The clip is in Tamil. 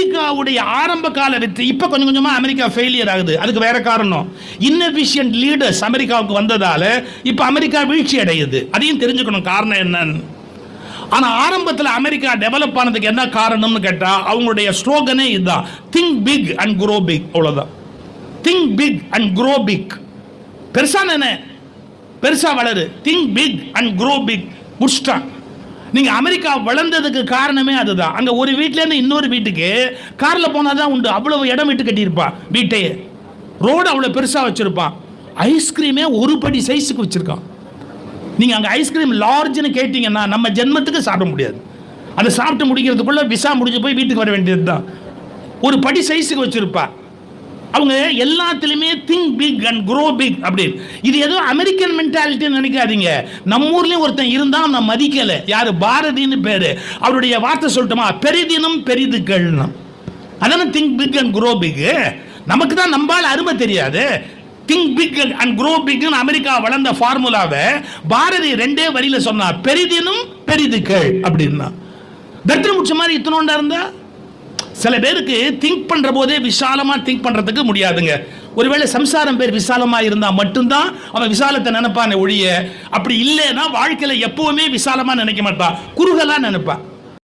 அமெரிக்காவுடைய ஆரம்ப கால வெற்றி இப்போ கொஞ்சம் கொஞ்சமாக அமெரிக்கா ஃபெயிலியர் ஆகுது. அதுக்கு வேற காரணம். இன்னபிஷியன்ட் லீடர்ஸ் அமெரிக்காவுக்கு வந்ததால இப்போ அமெரிக்கா வீழ்ச்சி அடையுது. அதையும் தெரிஞ்சுக்கணும். காரணம் என்னன்னு. ஆனால் ஆரம்பத்தில் அமெரிக்கா டெவலப் ஆனதுக்கு என்ன காரணம்னு கேட்டால் அவங்களுடைய ஸ்லோகனே இதுதான். Think big and grow big அவ்வளோதான் think big and grow big பெருசா என்ன? பெருசா வளரு. Think big and grow big முடிச்சிட்டான். நீங்கள் அமெரிக்கா வளர்ந்ததுக்கு காரணமே அதுதான். அங்கே ஒரு வீட்டிலேருந்து இன்னொரு வீட்டுக்கு காரில் போனால் தான் உண்டு. அவ்வளோ இடம் விட்டு. கட்டியிருப்பான் வீட்டையே ரோடு அவ்வளோ பெருசாக வச்சுருப்பான் ஐஸ்கிரீமே ஒரு படி சைஸுக்கு வச்சுருக்கான். நீங்கள் அங்கே ஐஸ்கிரீம் லார்ஜ்னு கேட்டிங்கன்னா நம்ம ஜென்மத்துக்கு சாப்பிட முடியாது. அதை சாப்பிட்டு முடிக்கிறதுக்குள்ளே விசா முடிஞ்சு போய் வீட்டுக்கு வர வேண்டியது தான் ஒரு படி சைஸுக்கு வச்சுருப்பா. அவங்க எல்லாத்துலேயுமே think big and grow big அப்படின்னு இது ஏதோ அமெரிக்கன் மென்டாலிட்டின்னு நினைக்காதீங்க. நம்ம ஊர்லேயும் ஒருத்தன் இருந்தால் நான் மதிக்கலை. யார்? பாரதின்னு பேர். அவருடைய வார்த்தை சொல்லட்டுமா? பெரிதினம் பெரிதுகள்னா அதானே think big and grow big நமக்கு தான் நம்பால் அருமை தெரியாது. திங்க் பிக் அண்ட் க்ரோ பிக்னு அமெரிக்கா வளர்ந்த ஃபார்முலாவை பாரதி ரெண்டே வரியில் சொன்னா பெரிதினும் பெரிதுகள் அப்படின்னா. தர்த்தன முடிச்ச மாதிரி இத்தனோண்டா இருந்தா? சில பேருக்கு திங்க் பண்ணுற போதே விசாலமாக திங்க் பண்ணுறதுக்கு முடியாதுங்க. ஒருவேளை சம்சாரம் பேர் விசாலமாக இருந்தால் மட்டும்தான் அவன் விசாலத்தை நினைப்பானே ஒழிய அப்படி இல்லைன்னா வாழ்க்கையில் எப்பவுமே விசாலமாக நினைக்க மாட்டான் குறுகலாக நினைப்பான்